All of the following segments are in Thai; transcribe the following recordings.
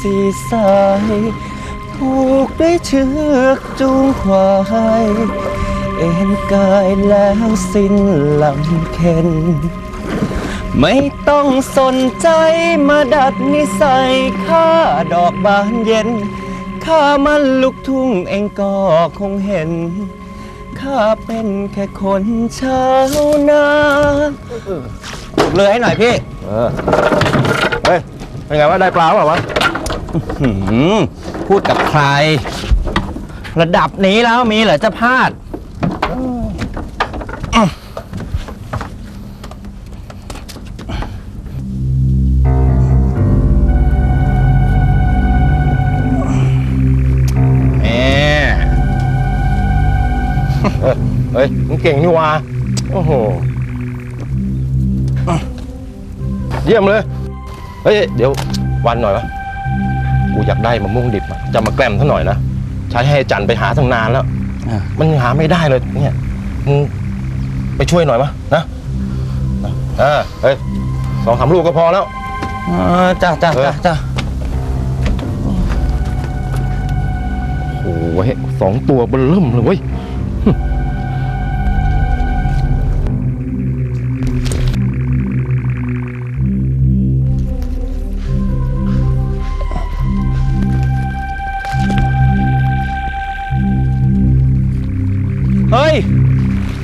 สีสายผูกด้วยเชือกจูงควายเอ็นกายแล้วสิ้นลำเค็นไม่ต้องสนใจมาดัดนิสัยข้าดอกบานเย็นข้ามันลูกทุ่งเองก็คงเห็น ข้าเป็นแค่คนชาวนาปลุกเลยให้หน่อยพี่ เออ เฮ้ย เป็นไงวะได้ปลาเปล่าวะหืมพูดกับใคร ระดับนี้แล้วมีเหรอจะพลาด แหมเฮ้ยเฮ้ยมึงเก่งนี่วะโอ้โห เยี่ยมเลย เฮ้ยเดี๋ยววันหน่อยวะกูอยากได้มะม่วงดิบอะจะมาแกล้มซะหน่อยนะใช้ให้จันไปหาตั้งนานแล้ว อะมันยังหาไม่ได้เลยเนี่ยมึงไปช่วยหน่อยวะนะนะเออเฮ้ยสองสามลูกก็พอแล้วอ่าจ้าจ้าเออจ้าจ้าโอ้โหสองตัวเบนเริ่มเลยเว้ย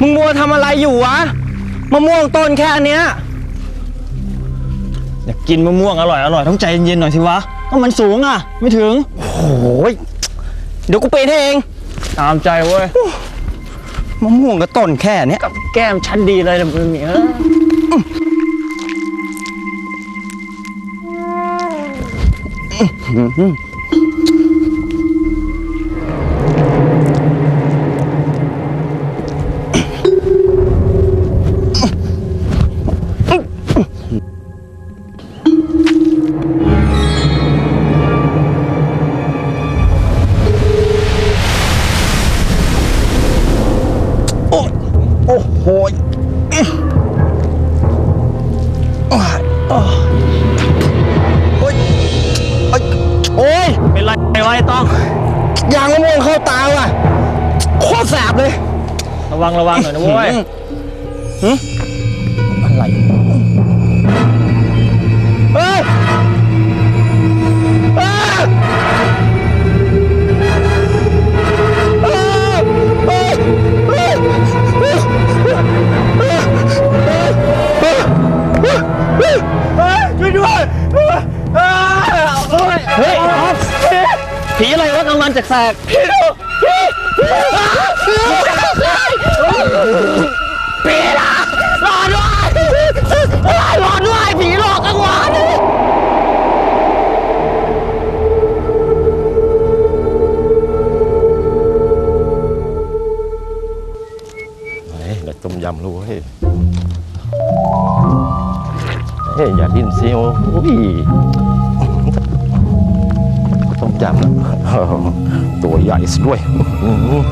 มึงมัวทำอะไรอยู่วะมะม่วงต้นแค่อันเนี้ยอยากกินมะม่วงอร่อยอร่อยต้องใจเย็นๆหน่อยสิวะก็มันสูงอะ ไม่ถึงโอ้ยเดี๋ยวกูปีนให้เองตามใจเว้ยมะม่วงก็ต้นแค่เนี้ย กับแก้มชั้นดีเลยนะมึงเนี่ย โอ้โหโอ้ยโอ้ยเป็นไรไม่ว้ต้องยางมะม่วงเข้าตาว่ะโคตรแสบเลย ระวังระวังหน่อยนะเว้ยอะไร วะกลางวันแสกๆผีดูผีรอด้วยรอด้วยผีหลอกกลางวันเฮ้ยต้มยำรู้เฮ้ยเฮ้ยอย่าดิ้นซิโอ้ย ต้มยำนะตัวใหญ่ซะด้วยอื้อหือ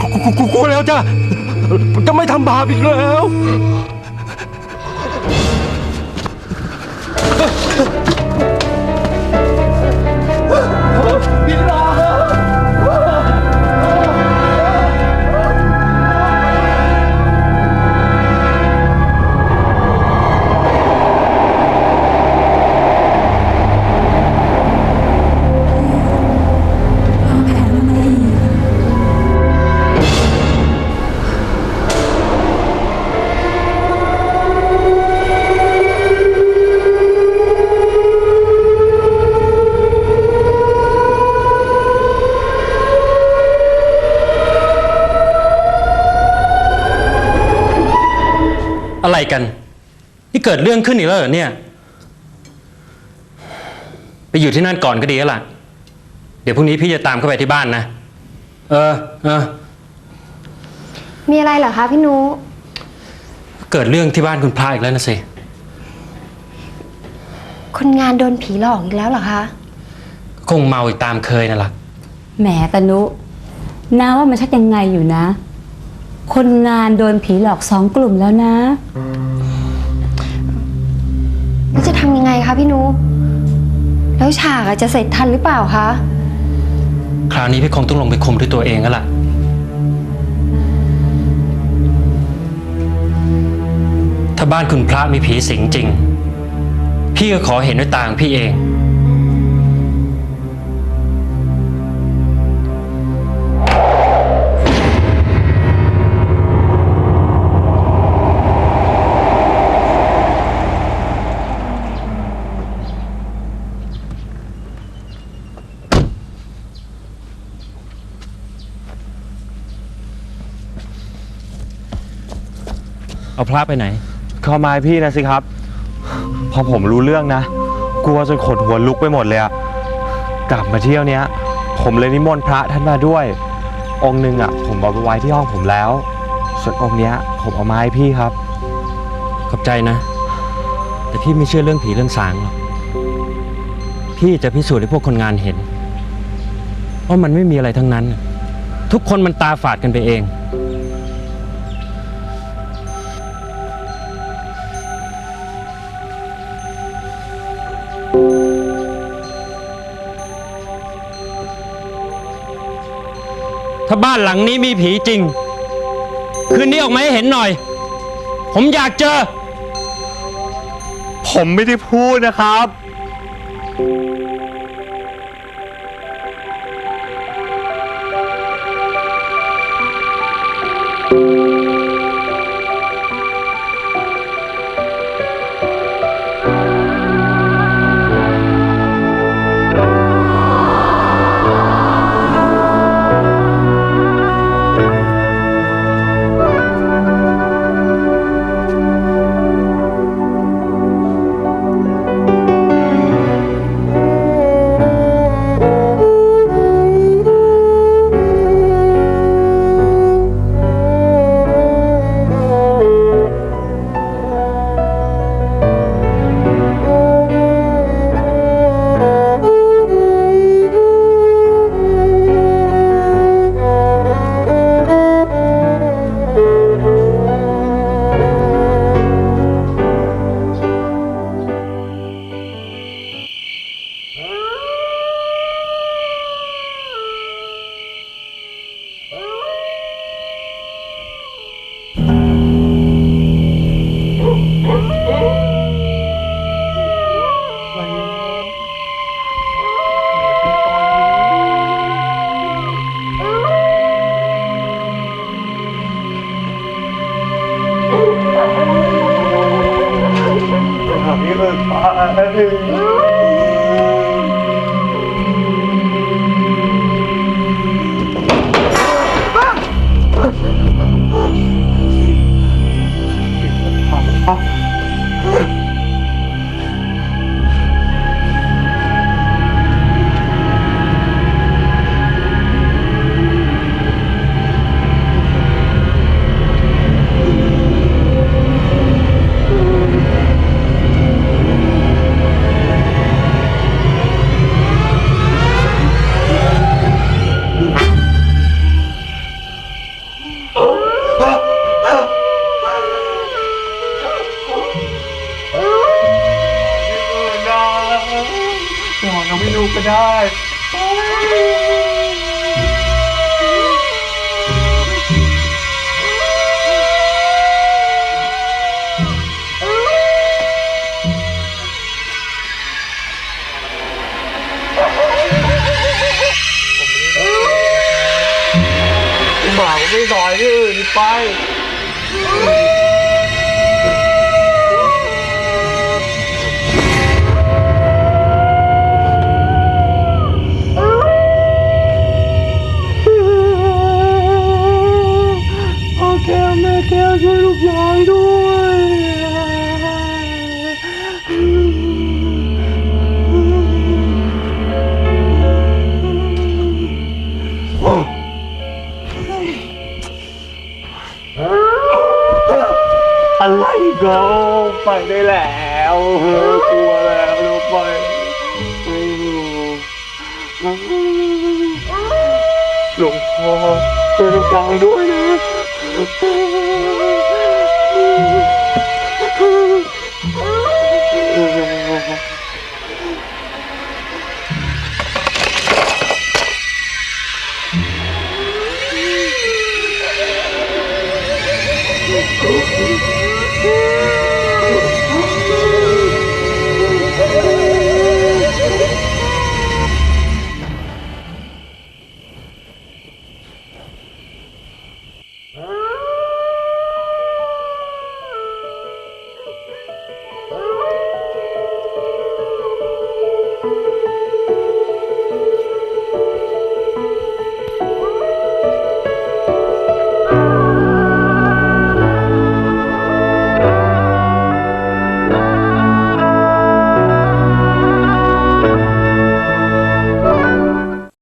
กูกูกลัวแล้วจ้ะจะไม่ทำบาปอีกแล้ว อะไรกัน นี่เกิดเรื่องขึ้นอีกแล้วเหรอเนี่ย ไปอยู่ที่นั่นก่อนก็ดีแล้วล่ะ เดี๋ยวพรุ่งนี้พี่จะตามเข้าไปที่บ้านนะ เออเออมีอะไรเหรอคะพี่นุเกิดเรื่องที่บ้านคุณพลาอีกแล้วนะสิ คนงานโดนผีหลอกอีกแล้วเหรอคะ คงเมาอีกตามเคยนั่นแหละ แหมตะนุนาว่ามันชักยังไงอยู่นะ คนงานโดนผีหลอกสองกลุ่มแล้วนะ แล้วจะทำยังไงคะพี่นุ แล้วฉากอะจะเสร็จทันหรือเปล่าคะ คราวนี้พี่คงต้องลงไปคุมด้วยตัวเองแล้วล่ะ ถ้าบ้านคุณพระมีผีสิงจริง พี่ก็ขอเห็นด้วยตาของพี่เอง พระไปไหน เข้ามาให้พี่นะสิครับ พอผมรู้เรื่องนะ กลัวจนขนหัวลุกไปหมดเลยอะกลับมาเที่ยวเนี้ย ผมเลยนิมนต์พระท่านมาด้วย องค์หนึ่งอะผมเอาไปไว้ที่ห้องผมแล้ว ส่วนองค์เนี้ย ผมเอามาให้พี่ครับ ขอบใจนะ แต่พี่ไม่เชื่อเรื่องผีเรื่องสางหรอก พี่จะพิสูจน์ให้พวกคนงานเห็นว่ามันไม่มีอะไรทั้งนั้น ทุกคนมันตาฝาดกันไปเอง ถ้าบ้านหลังนี้มีผีจริง คืนนี้ออกมาให้เห็นหน่อย ผมอยากเจอ ผมไม่ได้พูดนะครับ บอกไม่สอยที่อื่นไป